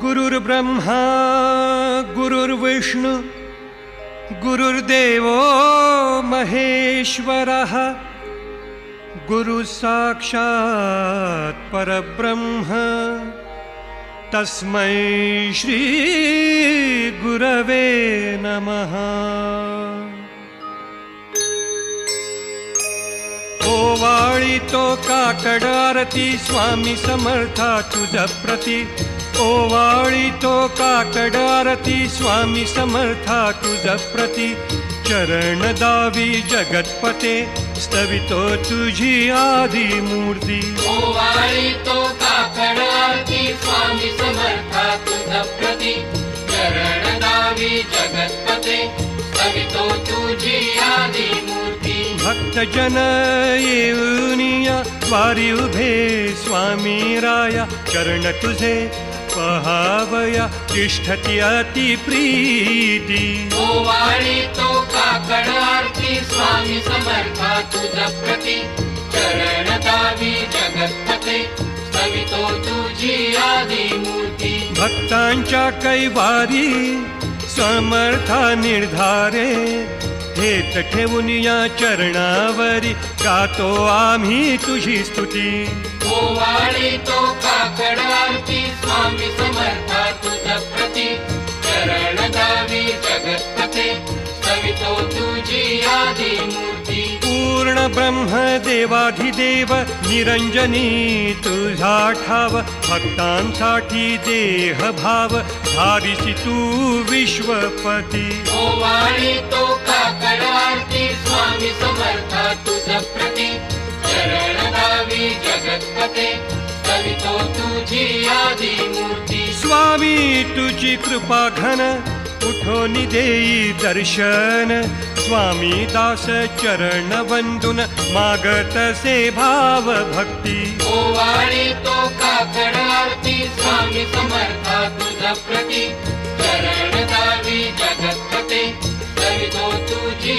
गुरुर्ब्रह्मा गुरुर्विष्णु गुरुर्देवो महेश्वरः। गुरुः साक्षात् परब्रह्म। तस्मै श्रीगुरवे नमः। ओवाळीतो काकड आरती स्वामी समर्था तुझ प्रती ओवाळीतो काकड आरती स्वामी समर्था तुझ प्रती. चरण दावी जगतपते स्तवितो तुझी आदी मूर्ती. ओवाळी तो काकड आरती स्वामी समर्था तुझ प्रती. चरण दावी जगतपते सवितो तुझी आदी मूर्ती. भक्तजन येऊनिया वारी उभे स्वामी राया चरण तुझे. पहावया तिष्ठती अति प्रीती. ओवाळी तो काकड आरती स्वामी समर्था तुझ प्रती. चरण दावी जगतपते सवितो तुझी आदी मूर्ती. भक्तांच्या कैवारी समर्था निर्धारे घेत ठेवून या चरणावरी गातो आम्ही तुझी स्तुती. ओवाळी तो काकड स्वामी समर्था तुझ प्रती. चरण दावी जगतपते सवितो तुझी आदी मूर्ती. पूर्ण ब्रह्म देवाधिदेव निरंजनी तुझा ठाव भक्तांसाठी देह भाव धारिसी तू विश्वपती तो स्वामी समर्था तुझ प्रती. चरण दावी जगतपते सवितो तुझी आदी मूर्ती स्वामी तुझी कृपा घन उठून देई दर्शन। स्वामी दास चरण बंधून मागत से भाव भक्ती। ओवाळी तो काकड स्वामी समर्था तुझा प्रती। चरण दावी जगत कते तुझी